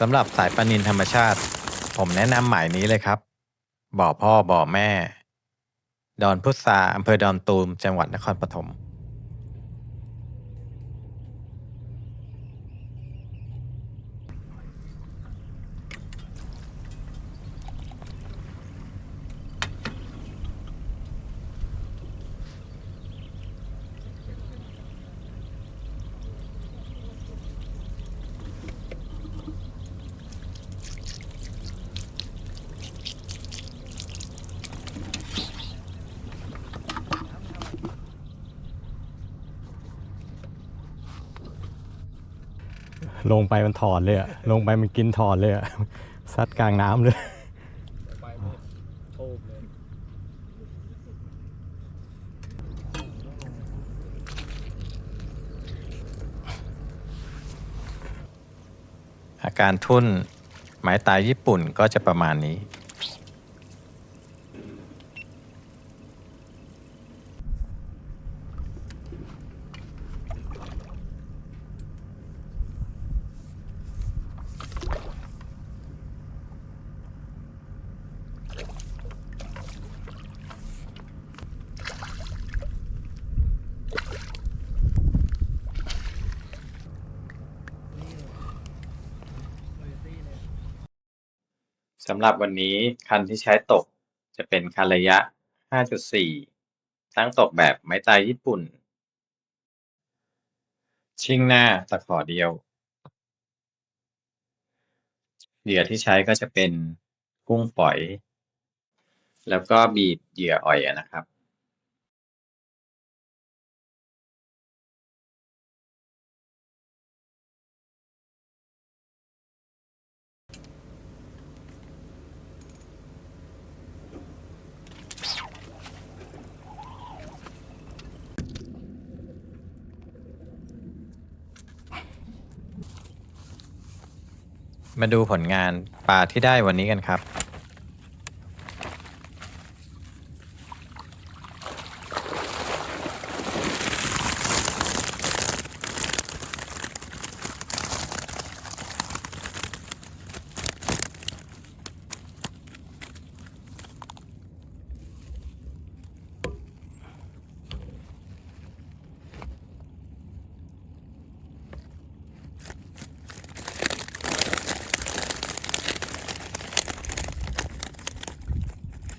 สำหรับสายปลานินธรรมชาติ ผมแนะนำหมายนี้เลยครับ บ่อพ่อบ่อแม่ ดอนพุทราอำเภอดอนตูม จังหวัดนครปฐม ลงไปมันถอดเลยอะลงไปมันกินถอดเลยอะซัดกลางน้ำเลย ไปนี่โทบเลยอาการทุ่นหมายตายญี่ปุ่นก็จะประมาณนี้ สำหรับวันนี้คันที่ใช้ตกจะเป็นคันระยะ 5.4 ตั้งตกแบบไม้ตายญี่ปุ่น ชิ่งหน้าตะขอเดียว เหยื่อที่ใช้ก็จะเป็นกุ้งฝอย แล้วก็บีบเหยื่ออ่อยนะครับ มาดูผลงานปลาที่ได้วันนี้กันครับ